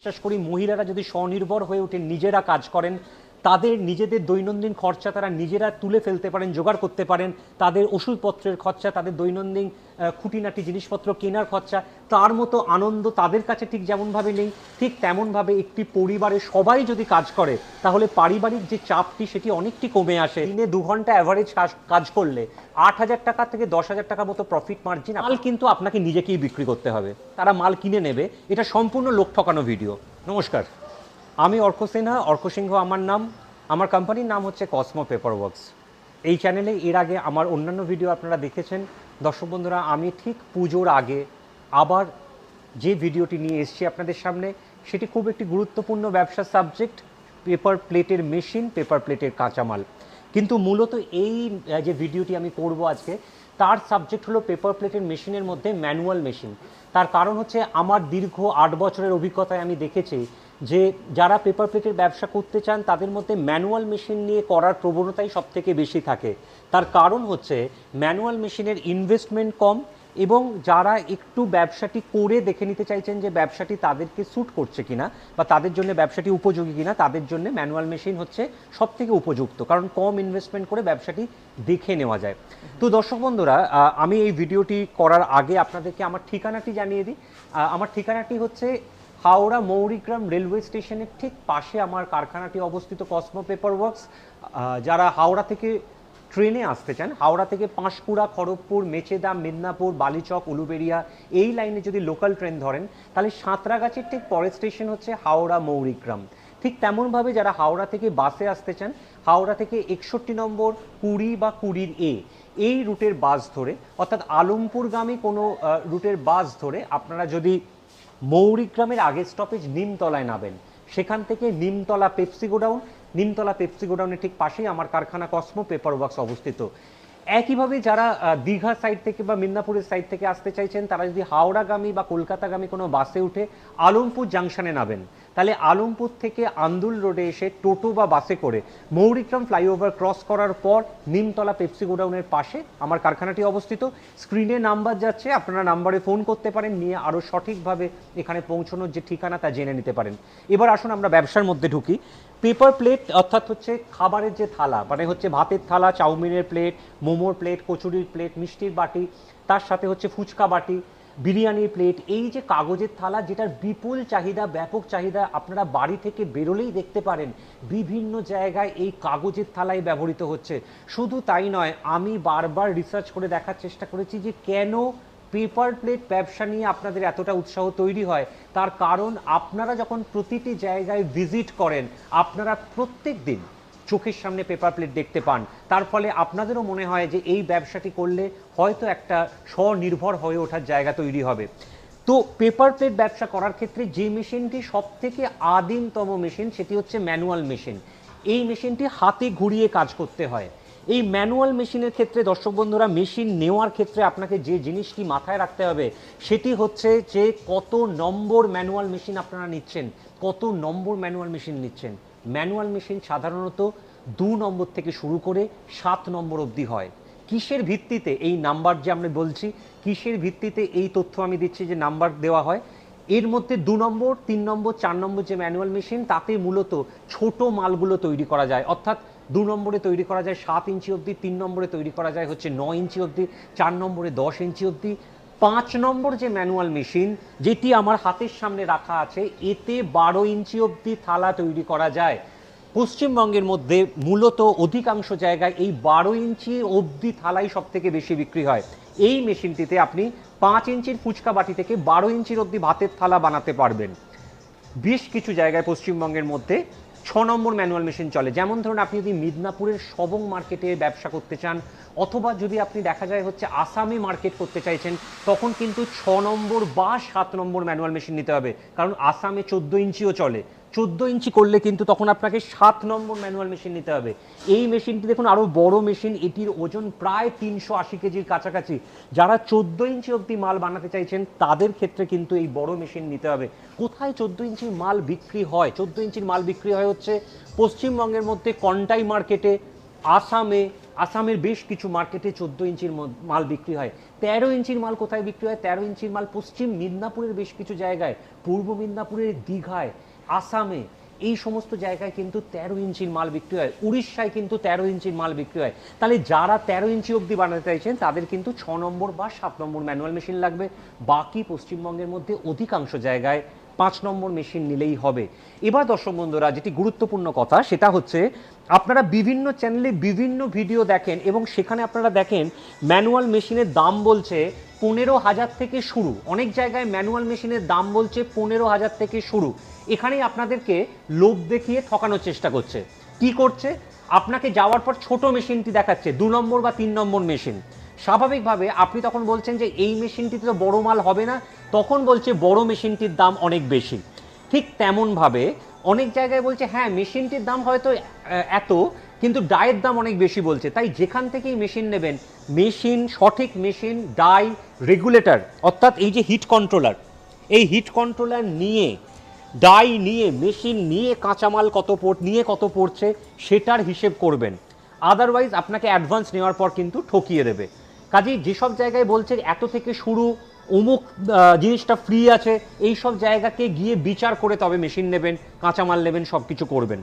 বিশ্বাস করি মহিলারা যদি স্বনির্ভর হয়ে ওঠেন নিজেরা কাজ করেন তাদের নিজেদের দৈনন্দিন খরচা তারা নিজেরা তুলে ফেলতে পারেন, জোগাড় করতে পারেন। তাদের ওষুধপত্রের খরচা, তাদের দৈনন্দিন খুঁটিনাটি জিনিসপত্র কেনার খরচা, তার মতো আনন্দ তাদের কাছে ঠিক যেমনভাবে নেই, ঠিক তেমনভাবে একটি পরিবারে সবাই যদি কাজ করে, তাহলে পারিবারিক যে চাপটি সেটি অনেকটি কমে আসে। দিনে দু ঘণ্টা অ্যাভারেজ কাজ করলে আট হাজার টাকা থেকে দশ হাজার টাকা মতো প্রফিট মার্জিন মাল কিন্তু আপনাকে নিজেকেই বিক্রি করতে হবে। তারা মাল কিনে নেবে। এটা সম্পূর্ণ লোক ঠকানো ভিডিও নমস্কার। আমি অর্ক সিনহা, অর্ক সিংহ আমার নাম। আমার কোম্পানির নাম হচ্ছে কসমো পেপার ওয়ার্কস এই চ্যানেলে এর আগে আমার অন্যান্য ভিডিও আপনারা দেখেছেন। দর্শক বন্ধুরা, আমি ঠিক পুজোর আগে আবার যে ভিডিওটি নিয়ে এসেছি আপনাদের সামনে, সেটি খুব একটি গুরুত্বপূর্ণ ব্যবসার সাবজেক্ট পেপার প্লেটের মেশিন পেপার প্লেটের কাঁচামাল। কিন্তু মূলত এই যে ভিডিওটি আমি করব আজকে, তার সাবজেক্ট হলো পেপার প্লেটের মেশিনের মধ্যে ম্যানুয়াল মেশিন তার কারণ হচ্ছে, আমার দীর্ঘ আট বছরের অভিজ্ঞতায় আমি দেখেছি যে যারা পেপার প্লেটের ব্যবসা করতে চান, তাদের মধ্যে ম্যানুয়াল মেশিন নিয়ে করার প্রবণতাই সব থেকে বেশি থাকে। তার কারণ হচ্ছে ম্যানুয়াল মেশিনের ইনভেস্টমেন্ট কম এবং যারা একটু ব্যবসাটি করে দেখে নিতে চাইছেন যে ব্যবসাটি তাদেরকে স্যুট করছে কিনা বা তাদের জন্য ব্যবসাটি উপযোগী কিনা, তাদের জন্য ম্যানুয়াল মেশিন হচ্ছে সব থেকে উপযুক্ত, কারণ কম ইনভেস্টমেন্ট করে ব্যবসাটি দেখে নেওয়া যায়। তো দর্শক বন্ধুরা আমি এই ভিডিওটি করার আগে আপনাদেরকে আমার ঠিকানাটি জানিয়ে দিই। আমার ঠিকানাটি হচ্ছে হাওড়া মৌরিগ্রাম রেলওয়ে স্টেশনের ঠিক পাশে আমার কারখানাটি অবস্থিত কসমো পেপার ওয়ার্কস যারা হাওড়া থেকে ট্রেনে আসতে চান, হাওড়া থেকে পাঁশকুড়া, খড়গপুর, মেচেদা, মেদিনীপুর, বালিচক উলুবেড়িয়া এই লাইনে যদি লোকাল ট্রেন ধরেন, তাহলে সাঁতরাগাছির ঠিক পরের স্টেশন হচ্ছে হাওড়া মৌরিগ্রাম। ঠিক তেমনভাবে যারা হাওড়া থেকে বাসে আসতে চান, হাওড়া থেকে একষট্টি নম্বর কুড়ি বা কুড়ির এ, এই রুটের বাস ধরে, অর্থাৎ আলমপুরগামী কোনো রুটের বাস ধরে আপনারা যদি মৌরিগ্রামের আগের স্টপেজ নিমতলায় নামেন। সেখান থেকে Nimtala Pepsi godown Nimtala Pepsi গোডাউনের ঠিক পাশেই আমার কারখানা কসমো পেপার ওয়ার্কস অবস্থিত। একইভাবে যারা দীঘা সাইড থেকে বা মিদনাপুরের সাইড থেকে আসতে চাইছেন, তারা যদি হাওড়াগামী বা কলকাতাগামী কোনো বাসে উঠে আলমপুর জাংশনে নামেন। তাহলে আলমপুর থেকে আন্দুল রোডে এসে টোটো বা বাসে করে মৌরিগ্রাম ফ্লাইওভার ক্রস করার পর নিমতলা পেপসি গোডাউনের পাশে আমার কারখানাটি অবস্থিত। স্ক্রিনে নাম্বার যাচ্ছে, আপনারা নাম্বারে ফোন করতে পারেন, নিয়ে আরও সঠিকভাবে এখানে পৌঁছানোর যে ঠিকানা তা জেনে নিতে পারেন। এবার আসুন আমরা ব্যবসার মধ্যে ঢুকি। পেপার প্লেট অর্থাৎ হচ্ছে খাবারের যে থালা মানে হচ্ছে ভাতের থালা, চাউমিনের প্লেট, মোমোর প্লেট, কচুরির প্লেট, মিষ্টির বাটি, তার সাথে হচ্ছে ফুচকা বাটি বিরিয়ানির প্লেট এই যে কাগজের থালা যেটার বিপুল চাহিদা, ব্যাপক চাহিদা আপনারা বাড়ি থেকে বেরোলেই দেখতে পারেন, বিভিন্ন জায়গায় এই কাগজের থালাই ব্যবহৃত হচ্ছে। শুধু তাই নয়, আমি বারবার রিসার্চ করে দেখার চেষ্টা করেছি যে কেন পেপার প্লেট ব্যবসা নিয়ে আপনাদের এতটা উৎসাহ তৈরি হয়। তার কারণ আপনারা যখন প্রতিটি জায়গায় ভিজিট করেন, আপনারা প্রত্যেক দিন চোখের সামনে পেপার প্লেট দেখতে পান। তার ফলে আপনাদেরও মনে হয় যে এই ব্যবসাটি করলে হয়তো একটা স্বনির্ভর হয়ে ওঠার জায়গা তৈরি হবে। তো পেপার প্লেট ব্যবসা করার ক্ষেত্রে যে মেশিনটি সব থেকে আদিমতম মেশিন সেটি হচ্ছে ম্যানুয়াল মেশিন। এই মেশিনটি হাতে ঘুরিয়ে কাজ করতে হয়। এই ম্যানুয়াল মেশিনের ক্ষেত্রে দর্শক বন্ধুরা, মেশিন নেওয়ার ক্ষেত্রে আপনাকে যে জিনিসটি মাথায় রাখতে হবে সেটি হচ্ছে যে কত নম্বর ম্যানুয়াল মেশিন আপনারা নিচ্ছেন, কত নম্বর ম্যানুয়াল মেশিন নিচ্ছেন। ম্যানুয়াল মেশিন সাধারণত দু নম্বর থেকে শুরু করে সাত নম্বর অবধি হয়। কিসের ভিত্তিতে? এই নাম্বার যে আমরা বলছি, কিসের ভিত্তিতে এই তথ্য আমি দিচ্ছি যে নাম্বার দেওয়া হয়, এর মধ্যে দু নম্বর, তিন নম্বর, চার নম্বর যে ম্যানুয়াল মেশিন, তাতে মূলত ছোট মালগুলো তৈরি করা যায়। অর্থাৎ দু নম্বরে তৈরি করা যায় সাত ইঞ্চি অবধি, তিন নম্বরে তৈরি করা যায় হচ্ছে নয় ইঞ্চি অবধি, চার নম্বরে দশ ইঞ্চি অবধি পাঁচ নম্বর যে ম্যানুয়াল মেশিন, যেটি আমার হাতের সামনে রাখা আছে, এতে বারো ইঞ্চি অবধি থালা তৈরি করা যায়। পশ্চিমবঙ্গের মধ্যে মূলত অধিকাংশ জায়গায় এই বারো ইঞ্চি অবধি থালাই সব থেকে বেশি বিক্রি হয়। এই মেশিনটিতে আপনি পাঁচ ইঞ্চির ফুচকা বাটি থেকে বারো ইঞ্চির অবধি ভাতের থালা বানাতে পারবেন। বেশ কিছু জায়গায় পশ্চিমবঙ্গের মধ্যে ছ নম্বর ম্যানুয়াল মেশিন চলে। যেমন ধরুন, আপনি যদি মিদনাপুরের সবং মার্কেটে ব্যবসা করতে চান, অথবা যদি আপনি দেখা যায় হচ্ছে আসামে মার্কেট করতে চাইছেন, তখন কিন্তু ছ নম্বর বা সাত নম্বর ম্যানুয়াল মেশিন নিতে হবে। কারণ আসামে চোদ্দ ইঞ্চিও চলে। চোদ্দ ইঞ্চি করলে কিন্তু তখন আপনাকে সাত নম্বর ম্যানুয়াল মেশিন নিতে হবে। এই মেশিনটি দেখুন আরও বড় মেশিন, এটির ওজন প্রায় তিনশো আশি কেজির কাছাকাছি। যারা চোদ্দ ইঞ্চি অবধি মাল বানাতে চাইছেন, তাদের ক্ষেত্রে কিন্তু এই বড় মেশিন নিতে হবে। কোথায় চোদ্দ ইঞ্চির মাল বিক্রি হয়? চোদ্দ ইঞ্চির মাল বিক্রি হয় হচ্ছে পশ্চিমবঙ্গের মধ্যে কন্টাই মার্কেটে, আসামে, আসামের বেশ কিছু মার্কেটে চোদ্দ ইঞ্চির মাল বিক্রি হয়। তেরো ইঞ্চির মাল কোথায় বিক্রি হয়? তেরো ইঞ্চির মাল পশ্চিম মিদনাপুরের বেশ কিছু জায়গায়, পূর্ব মিদনাপুরের দীঘায়। আসামে এই সমস্ত জায়গায় কিন্তু তেরো ইঞ্চির মাল বিক্রি হয়। উড়িষ্যায় কিন্তু তেরো ইঞ্চির মাল বিক্রি হয়। তাহলে যারা তেরো ইঞ্চি অবধি বানাতে চাইছেন, তাদের কিন্তু ছ নম্বর বা সাত নম্বর ম্যানুয়াল মেশিন লাগবে। বাকি পশ্চিমবঙ্গের মধ্যে অধিকাংশ জায়গায় পাঁচ নম্বর মেশিন নিলেই হবে। এবার দর্শক বন্ধুরা, যেটি গুরুত্বপূর্ণ কথা, সেটা হচ্ছে আপনারা বিভিন্ন চ্যানেলে বিভিন্ন ভিডিও দেখেন এবং সেখানে আপনারা দেখেন ম্যানুয়াল মেশিনের দাম বলছে পনেরো হাজার থেকে শুরু। অনেক জায়গায় ম্যানুয়াল মেশিনের দাম বলছে পনেরো হাজার থেকে শুরু। এখানেই আপনাদেরকে লোভ দেখিয়ে ঠকানোর চেষ্টা করছে। কি করছে? আপনাকে যাওয়ার পর ছোট মেশিনটি দেখাচ্ছে, দু নম্বর বা তিন নম্বর মেশিন। স্বাভাবিকভাবে আপনি তখন বলছেন যে এই মেশিনটিতে তো বড় মাল হবে না, তখন বলছে বড় মেশিনটির দাম অনেক বেশি। ঠিক তেমনভাবে অনেক জায়গায় বলছে হ্যাঁ মেশিনটির দাম হয়তো এত, কিন্তু ডায়ের দাম অনেক বেশি বলছে। তাই যেখান থেকেই মেশিন নেবেন, মেশিন, সঠিক মেশিন, ডাই, রেগুলেটর, অর্থাৎ এই যে হিট কন্ট্রোলার, এই হিট কন্ট্রোলার নিয়ে ডাই নিয়ে, মেশিন নিয়ে, কাঁচামাল কত পড় নিয়ে কত পড়ছে, সেটার হিসেব করবেন। আদারওয়াইজ আপনাকে অ্যাডভান্স নেওয়ার পর কিন্তু ঠকিয়ে দেবে। কাজেই যেসব জায়গায় বলছে এত থেকে শুরু, অমুক জিনিসটা ফ্রি আছে এই সব জায়গাকে গিয়ে বিচার করে তবে মেশিন নেবেন, কাঁচামাল নেবেন সব কিছু করবেন।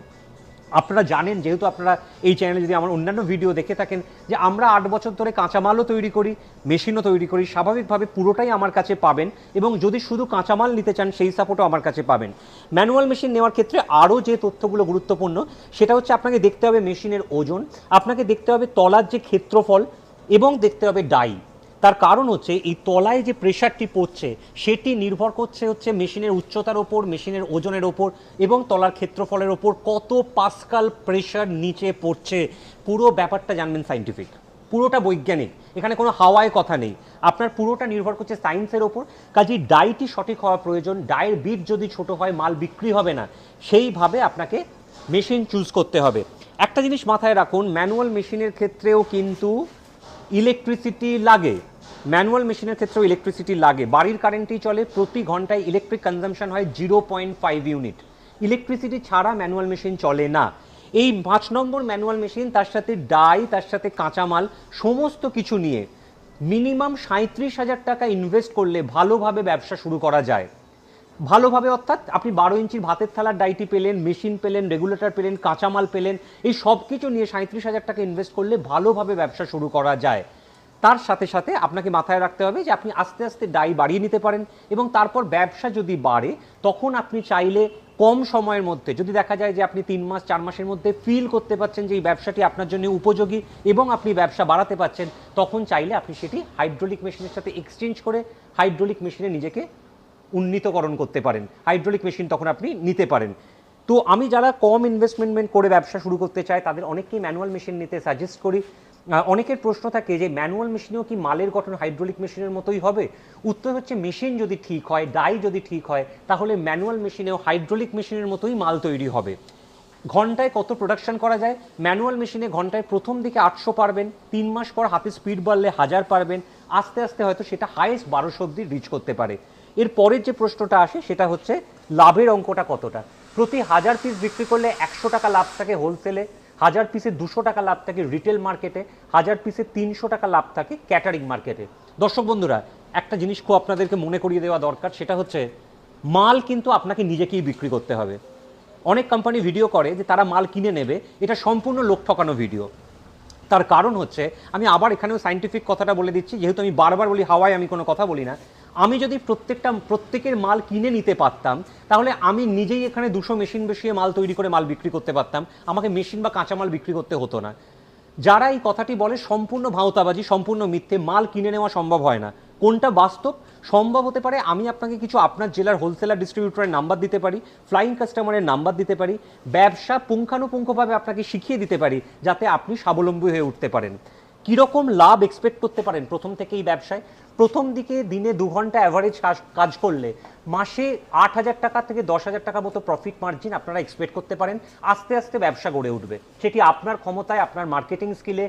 আপনারা জানেন, যেহেতু আপনারা এই চ্যানেলে যদি আমার অন্যান্য ভিডিও দেখে থাকেন, যে আমরা আট বছর ধরে কাঁচামালও তৈরি করি মেশিনও তৈরি করি, স্বাভাবিকভাবে পুরোটাই আমার কাছে পাবেন এবং যদি শুধু কাঁচামাল নিতে চান, সেই সাপোর্টও আমার কাছে পাবেন। ম্যানুয়াল মেশিন নেওয়ার ক্ষেত্রে আরও যে তথ্যগুলো গুরুত্বপূর্ণ, সেটা হচ্ছে আপনাকে দেখতে হবে মেশিনের ওজন, আপনাকে দেখতে হবে তলার যে ক্ষেত্রফল এবং দেখতে হবে ডাই। তার কারণ হচ্ছে এই তলায় যে প্রেশারটি পড়ছে, সেটি নির্ভর করছে হচ্ছে মেশিনের উচ্চতার ওপর, মেশিনের ওজনের ওপর এবং তলার ক্ষেত্রফলের ওপর কত পাস্কাল প্রেশার নিচে পড়ছে। পুরো ব্যাপারটা জানবেন সাইন্টিফিক। পুরোটা বৈজ্ঞানিক। এখানে কোনো হাওয়ায় কথা নেই। আপনার পুরোটা নির্ভর করছে সায়েন্সের ওপর। কাজেই ডাইটি সঠিক হওয়া প্রয়োজন। ডায়ের বিট যদি ছোট হয়, মাল বিক্রি হবে না। সেইভাবে আপনাকে মেশিন চুজ করতে হবে। একটা জিনিস মাথায় রাখুন, ম্যানুয়াল মেশিনের ক্ষেত্রেও কিন্তু ইলেকট্রিসিটি লাগে। ম্যানুয়াল মেশিনের ক্ষেত্রেও ইলেকট্রিসিটি লাগে। বাড়ির কারেন্টেই চলে, প্রতি ঘন্টায় ইলেকট্রিক কনজামশন হয় zero point five unit electricity ছাড়া ম্যানুয়াল মেশিন চলে না। এই পাঁচ নম্বর ম্যানুয়াল মেশিন তার সাথে ডাই, তার সাথে কাঁচামাল, সমস্ত কিছু নিয়ে মিনিমাম সাঁত্রিশ হাজার টাকা ইনভেস্ট করলে ভালোভাবে ব্যবসা শুরু করা যায়। ভালোভাবে অর্থাৎ আপনি বারো ইঞ্চির ভাতের থালার ডাইটি পেলেন, মেশিন পেলেন, রেগুলেটর পেলেন, কাঁচামাল পেলেন, এই সব কিছু নিয়ে সাঁত্রিশ হাজার টাকা ইনভেস্ট করলে ভালোভাবে ব্যবসা শুরু করা যায়। তার সাথে সাথে আপনাকে মাথায় রাখতে হবে যে আপনি আস্তে আস্তে ডাই বাড়িয়ে নিতে পারেন এবং তারপর ব্যবসা যদি বাড়ে, তখন আপনি চাইলে কম সময়ের মধ্যে, যদি দেখা যায় যে আপনি তিন মাস, চার মাসের মধ্যে ফিল করতে পারছেন যে এই ব্যবসাটি আপনার জন্য উপযোগী এবং আপনি ব্যবসা বাড়াতে পারছেন, তখন চাইলে আপনি সেটি হাইড্রোলিক মেশিনের সাথে এক্সচেঞ্জ করে হাইড্রোলিক মেশিনে নিজেকে উন্নীতকরণ করতে পারেন। হাইড্রোলিক মেশিন তখন আপনি নিতে পারেন। তো আমি যারা কম ইনভেস্টমেন্টমেন্ট করে ব্যবসা শুরু করতে চায় তাদের অনেককেই ম্যানুয়াল মেশিন নিতে সাজেস্ট করি। অনেকের প্রশ্ন থাকে যে ম্যানুয়াল মেশিনেও কি মালের গঠন হাইড্রোলিক মেশিনের মতোই হবে? উত্তর হচ্ছে মেশিন যদি ঠিক হয় ডাই যদি ঠিক হয়, তাহলে ম্যানুয়াল মেশিনেও হাইড্রোলিক মেশিনের মতোই মাল তৈরি হবে। ঘন্টায় কত প্রোডাকশন করা যায়? ম্যানুয়াল মেশিনে ঘন্টায় প্রথম দিকে আটশো পারবেন, তিন মাস পর হাতে স্পিড বাড়লে হাজার পারবেন। আস্তে আস্তে হয়তো সেটা হাইয়েস্ট বারোশো অব্দি রিচ করতে পারে। এর পরের যে প্রশ্নটা আসে, সেটা হচ্ছে লাভের অঙ্কটা কতটা? প্রতি হাজার পিস বিক্রি করলে একশো টাকা লাভ থাকে হোলসেলে হাজার পিসে দুশো টাকা লাভ থাকে রিটেল মার্কেটে হাজার পিসে তিনশো টাকা লাভ থাকে ক্যাটারিং মার্কেটে দর্শক বন্ধুরা, একটা জিনিস খুব আপনাদেরকে মনে করিয়ে দেওয়া দরকার, সেটা হচ্ছে মাল কিন্তু আপনাকে নিজেকেই বিক্রি করতে হবে। অনেক কোম্পানি ভিডিও করে যে তারা মাল কিনে নেবে, এটা সম্পূর্ণ লোক ঠকানো ভিডিও তার কারণ হচ্ছে, আমি আবার এখানেও সাইন্টিফিক কথাটা বলে দিচ্ছি, যেহেতু আমি বারবার বলি হাওয়ায় আমি কোনো কথা বলি না, আমি যদি প্রত্যেকটা, প্রত্যেকের মাল কিনে নিতে পারতাম, তাহলে আমি নিজেই এখানে দুশো মেশিন বসিয়ে মাল তৈরি করে মাল বিক্রি করতে পারতাম, আমাকে মেশিন বা কাঁচামাল বিক্রি করতে হতো না। যারা এই কথাটি বলে, সম্পূর্ণ ভাওতাবাজি, সম্পূর্ণ মিথ্যে মাল কিনে নেওয়া সম্ভব হয় না। কোনটা বাস্তব? সম্ভব হতে পারে আমি আপনাকে কিছু আপনার জেলার হোলসেলার ডিস্ট্রিবিউটরের নাম্বার দিতে পারি ফ্লাইং কাস্টমারের নাম্বার দিতে পারি, ব্যবসা পুঙ্খানুপুঙ্খভাবে আপনাকে শিখিয়ে দিতে পারি, যাতে আপনি স্বাবলম্বী হয়ে উঠতে পারেন। কীরকম লাভ এক্সপেক্ট করতে পারেন প্রথম থেকে এই ব্যবসায়? প্রথম দিকে দিনে দু ঘণ্টা অ্যাভারেজ কাজ করলে মাসে আট হাজার টাকা থেকে দশ হাজার টাকা মতো প্রফিট মার্জিন আপনারা এক্সপেক্ট করতে পারেন। আস্তে আস্তে ব্যবসা গড়ে উঠবে। সেটি আপনার ক্ষমতায়, আপনার মার্কেটিং স্কিলে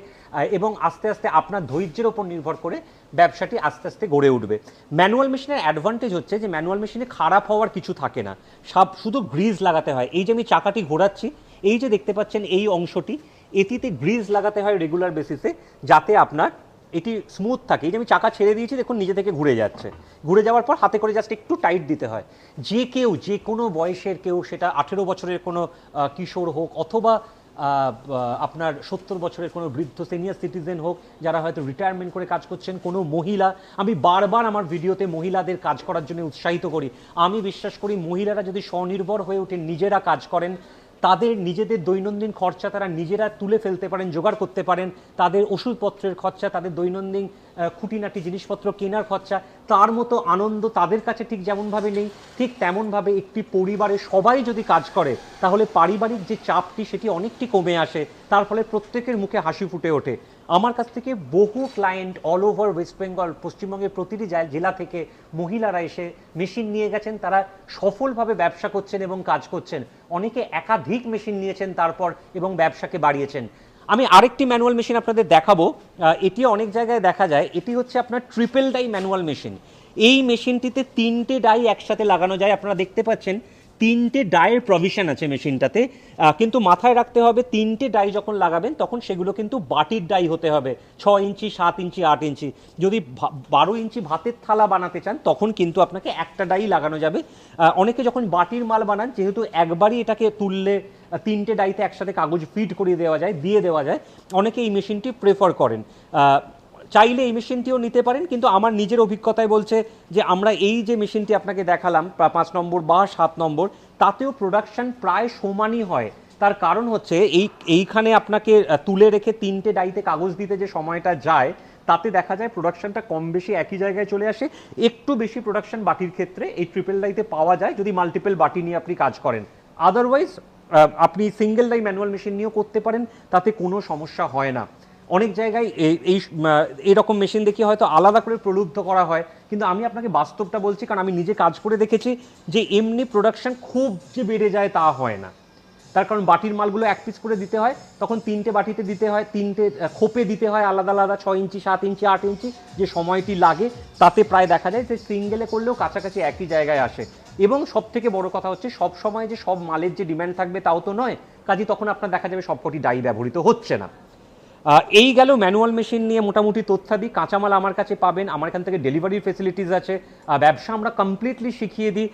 এবং আস্তে আস্তে আপনার ধৈর্যের ওপর নির্ভর করে ব্যবসাটি আস্তে আস্তে গড়ে উঠবে। ম্যানুয়াল মেশিনের অ্যাডভান্টেজ হচ্ছে যে ম্যানুয়াল মেশিনে খারাপ হওয়ার কিছু থাকে না। সব শুধু গ্রিজ লাগাতে হয়। এই যে আমি চাকাটি ঘোরাচ্ছি, এই যে দেখতে পাচ্ছেন এই অংশটি এটিতে গ্রিজ লাগাতে হয় রেগুলার বেসিসে যাতে আপনার এটি স্মুথ থাকে। এই যে আমি চাকা ছেড়ে দিয়েছি, দেখুন, নিজে থেকে ঘুরে যাচ্ছে। ঘুরে যাওয়ার পর হাতে করে জাস্ট একটু টাইট দিতে হয়। যে কেউ, যে কোনো বয়সের কেউ, সেটা আঠেরো বছরের কোনো কিশোর হোক অথবা আপনার সত্তর বছরের কোনো বৃদ্ধ সিনিয়র সিটিজেন হোক, যারা হয়তো রিটায়ারমেন্ট করে কাজ করছেন, কোনো মহিলা, আমি বারবার আমার ভিডিওতে মহিলাদের কাজ করার জন্য উৎসাহিত করি। আমি বিশ্বাস করি মহিলারা যদি স্বনির্ভর হয়ে ওঠে, নিজেরা কাজ করেন তাদের নিজেদের দৈনন্দিন খরচা তারা নিজেরা তুলে ফেলতে পারেন, জোগাড় করতে পারেন। তাদের ওষুধপত্রের খরচা, তাদের দৈনন্দিন খুঁটিনাটি জিনিসপত্র কেনার খরচা, তার মতো আনন্দ তাদের কাছে ঠিক যেমনভাবে নেই, ঠিক তেমনভাবে একটি পরিবারে সবাই যদি কাজ করে, তাহলে পারিবারিক যে চাপটি সেটি অনেকটি কমে আসে। তার ফলে প্রত্যেকের মুখে হাসি ফুটে ওঠে। আমার কাছ থেকে বহু client all over West Bengal পশ্চিমবঙ্গের প্রতিটি জেলা থেকে মহিলারা এসে মেশিন নিয়ে গেছেন। তারা সফলভাবে ব্যবসা করছেন এবং কাজ করছেন। অনেকে একাধিক মেশিন নিয়েছেন তারপর এবং ব্যবসাকে বাড়িয়েছেন। আমি আরেকটি ম্যানুয়াল মেশিন আপনাদের দেখাবো। এটি অনেক জায়গায় দেখা যায়। এটি হচ্ছে আপনার ট্রিপল ডাই ম্যানুয়াল মেশিন এই মেশিনটিতে তিনটে ডাই একসাথে লাগানো যায়। আপনারা দেখতে পাচ্ছেন তিনটে ডায়ের প্রভিশন আছে মেশিনটাতে। কিন্তু মাথায় রাখতে হবে, তিনটে ডাই যখন লাগাবেন, তখন সেগুলো কিন্তু বাটির ডাই হতে হবে। ছ ইঞ্চি, সাত ইঞ্চি, আট ইঞ্চি। যদি বারো ইঞ্চি ভাতের থালা বানাতে চান, তখন কিন্তু আপনাকে একটা ডাই লাগানো যাবে। অনেকে যখন বাটির মাল বানান, যেহেতু একবারই এটাকে তুললে তিনটে ডাইতে একসাথে কাগজ ফিট করিয়ে দেওয়া যায়, দিয়ে দেওয়া যায়, অনেকে এই মেশিনটি প্রেফার করেন। চাইলে এই মেশিনটিও নিতে পারেন, কিন্তু আমার নিজের অভিজ্ঞতায় বলছে যে আমরা এই যে মেশিনটি আপনাকে দেখালাম পাঁচ নম্বর বা সাত নম্বর, তাতেও প্রোডাকশন প্রায় সমানই হয়। তার কারণ হচ্ছে এই, এইখানে আপনাকে তুলে রেখে তিনটে ডাইতে কাগজ দিতে যে সময়টা যায়, তাতে দেখা যায় প্রোডাকশনটা কম বেশি একই জায়গায় চলে আসে। একটু বেশি প্রোডাকশন বাটির ক্ষেত্রে এই ট্রিপল ডাইতে পাওয়া যায়, যদি মাল্টিপল বাটি নিয়ে আপনি কাজ করেন। আদারওয়াইজ আপনি সিঙ্গেল ডাই ম্যানুয়াল মেশিন নিয়েও করতে পারেন, তাতে কোনো সমস্যা হয় না। অনেক জায়গায় এই এই আহ, মেশিন দেখি হয়তো আলাদা করে প্রলুব্ধ করা হয়। কিন্তু আমি আপনাকে বাস্তবটা বলছি কারণ আমি নিজে কাজ করে দেখেছি যে এমনি প্রোডাকশন খুব যে বেড়ে যায় তা হয় না। তার কারণ বাটির মালগুলো এক পিস করে দিতে হয় তখন তিনটে বাটিতে দিতে হয় তিনটে খোপে দিতে হয় আলাদা আলাদা ছ ইঞ্চি সাত ইঞ্চি আট ইঞ্চি যে সময়টি লাগে তাতে প্রায় দেখা যায় যে সিঙ্গেলে করলেও কাছাকাছি একই জায়গায় আসে। এবং সব থেকে বড় কথা হচ্ছে সব সময় যে সব মালের যে ডিম্যান্ড থাকবে তাও তো নয় কাজে তখন আপনার দেখা যাবে সবকটি ডাই ব্যবহৃত হচ্ছে না। এই গেল ম্যানুয়াল মেশিন নিয়ে মোটামুটি তথ্যাদি। কাঁচামাল আমার কাছে পাবেন। আমার এখান থেকে ডেলিভারির ফেসিলিটিস আছে। ব্যবসা আমরা কমপ্লিটলি শিখিয়ে দিই।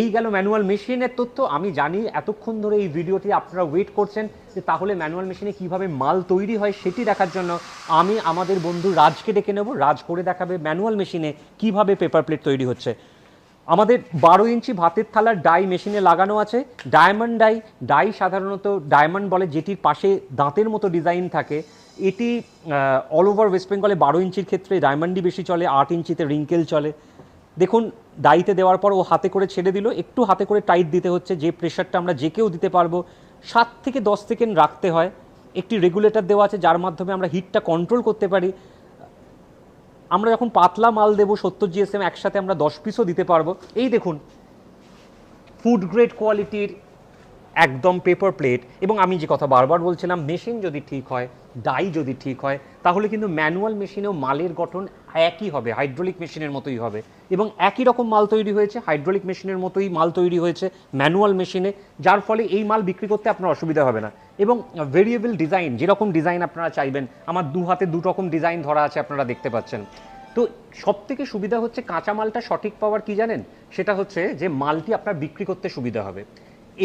এই গেল ম্যানুয়াল মেশিনের তথ্য। আমি জানি এতক্ষণ ধরে এই ভিডিওটি আপনারা ওয়েট করছেন যে তাহলে ম্যানুয়াল মেশিনে কীভাবে মাল তৈরি হয় সেটি দেখার জন্য আমি আমাদের বন্ধু রাজকে ডেকে নেব। রাজ করে দেখাবে ম্যানুয়াল মেশিনে কীভাবে পেপার প্লেট তৈরি হচ্ছে। আমাদের বারো ইঞ্চি ভাতের থালার ডাই মেশিনে লাগানো আছে। ডায়মন্ড ডাই ডাই সাধারণত ডায়মন্ড বলে যেটির পাশে দাঁতের মতো ডিজাইন থাকে। এটি অল ওভার ওয়েস্ট বেঙ্গলে বারো ইঞ্চির ক্ষেত্রে ডায়মন্ডই বেশি চলে, আট ইঞ্চিতে রিঙ্কেল চলে। দেখুন, ডাইতে দেওয়ার পর ও হাতে করে ছেড়ে দিল, একটু হাতে করে টাইট দিতে হচ্ছে, যে প্রেশারটা আমরা যে কেউ দিতে পারব। সাত থেকে দশ সেকেন্ড রাখতে হয়। একটি রেগুলেটর দেওয়া আছে, যার মাধ্যমে আমরা হিটটা কন্ট্রোল করতে পারি। আমরা যখন পাতলা মাল দেবো সত্তর জিএসএম একসাথে আমরা দশ পিসও দিতে পারব। এই দেখুন ফুড গ্রেড কোয়ালিটির একদম পেপার প্লেট এবং আমি যে কথা বারবার বলছিলাম মেশিন যদি ঠিক হয় ডাই যদি ঠিক হয়, তাহলে কিন্তু ম্যানুয়াল মেশিনেও মালের গঠন একই হবে হাইড্রোলিক মেশিনের মতোই হবে। এবং একই রকম মাল তৈরি হয়েছে হাইড্রোলিক মেশিনের মতোই মাল তৈরি হয়েছে ম্যানুয়াল মেশিনে যার ফলে এই মাল বিক্রি করতে আপনার অসুবিধা হবে না। এবং ভেরিয়েবল ডিজাইন যেরকম ডিজাইন আপনারা চাইবেন, আমার দু হাতে দু রকম ডিজাইন ধরা আছে আপনারা দেখতে পাচ্ছেন। তো সব থেকে সুবিধা হচ্ছে কাঁচা মালটা সঠিক পাওয়ার কি জানেন? সেটা হচ্ছে যে মালটি আপনার বিক্রি করতে সুবিধা হবে।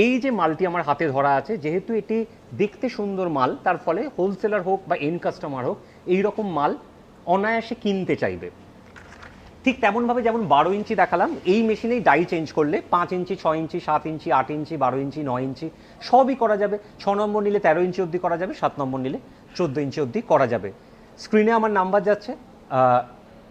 এই যে মালটি আমার হাতে ধরা আছে, যেহেতু এটি দেখতে সুন্দর মাল, তার ফলে হোলসেলার হোক বা এন কাস্টমার হোক এই রকম মাল অনায়াসে কিনতে চাইবে। ঠিক তেমনভাবে যেমন বারো ইঞ্চি দেখালাম, এই মেশিনেই ডাই চেঞ্জ করলে পাঁচ ইঞ্চি, ছয় ইঞ্চি, সাত ইঞ্চি, আট ইঞ্চি, বারো ইঞ্চি, নয় ইঞ্চি সবই করা যাবে। ছ নম্বর নিলে তেরো ইঞ্চি অবধি করা যাবে, সাত নম্বর নিলে চোদ্দ ইঞ্চি অবধি করা যাবে। স্ক্রিনে আমার নাম্বার যাচ্ছে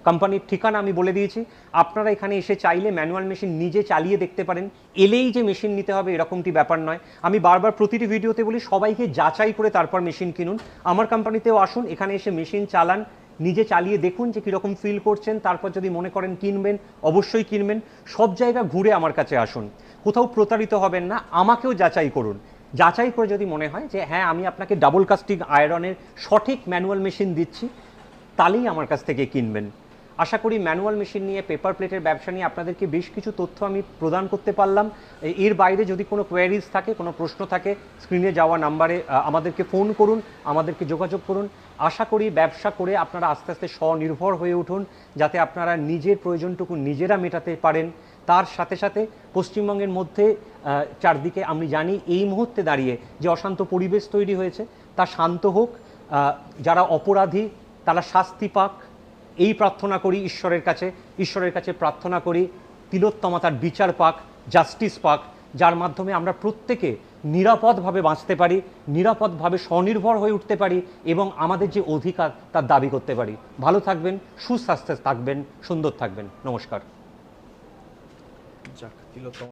কোম্পানির ঠিকানা আমি বলে দিয়েছি। আপনারা এখানে এসে চাইলে ম্যানুয়াল মেশিন নিজে চালিয়ে দেখতে পারেন। এলেই যে মেশিন নিতে হবে এরকমটি ব্যাপার নয়। আমি বারবার প্রতিটি ভিডিওতে বলি, সবাইকে যাচাই করে তারপর মেশিন কিনুন। আমার কোম্পানিতেও আসুন, এখানে এসে মেশিন চালান নিজে চালিয়ে দেখুন যে কীরকম ফিল করছেন, তারপর যদি মনে করেন কিনবেন, অবশ্যই কিনবেন। সব জায়গা ঘুরে আমার কাছে আসুন। কোথাও প্রতারিত হবেন না, আমাকেও যাচাই করুন। যাচাই করে যদি মনে হয় যে হ্যাঁ আমি আপনাকে ডাবল কাস্টিং আয়রনের সঠিক ম্যানুয়াল মেশিন দিচ্ছি, তাহলেই আমার কাছ থেকে কিনবেন। আশা করি ম্যানুয়াল মেশিন নিয়ে পেপার প্লেটের ব্যবসা নিয়ে আপনাদেরকে বেশ কিছু তথ্য আমি প্রদান করতে পারলাম। এর বাইরে যদি কোনো কোয়ারিজ থাকে, কোনো প্রশ্ন থাকে স্ক্রিনে যাওয়া নাম্বারে আমাদেরকে ফোন করুন, আমাদেরকে যোগাযোগ করুন। আশা করি ব্যবসা করে আপনারা আস্তে আস্তে স্বনির্ভর হয়ে উঠুন, যাতে আপনারা নিজের প্রয়োজনটুকু নিজেরা মেটাতে পারেন। তার সাথে সাথে পশ্চিমবঙ্গের মধ্যে চারদিকে আমি জানি এই মুহূর্তে দাঁড়িয়ে যে অশান্ত পরিবেশ তৈরি হয়েছে, তা শান্ত হোক যারা অপরাধী, তারা শাস্তি পাক। এই প্রার্থনা করি ঈশ্বরের কাছে ঈশ্বরের কাছে প্রার্থনা করি তিলোত্তমা তার বিচার পাক, জাস্টিস পাক, যার মাধ্যমে আমরা প্রত্যেকে নিরাপদভাবে বাঁচতে পারি, নিরাপদভাবে স্বনির্ভর হয়ে উঠতে পারি এবং আমাদের যে অধিকার তার দাবি করতে পারি। ভালো থাকবেন, সুস্বাস্থ্যে থাকবেন, সুন্দর থাকবেন। নমস্কার।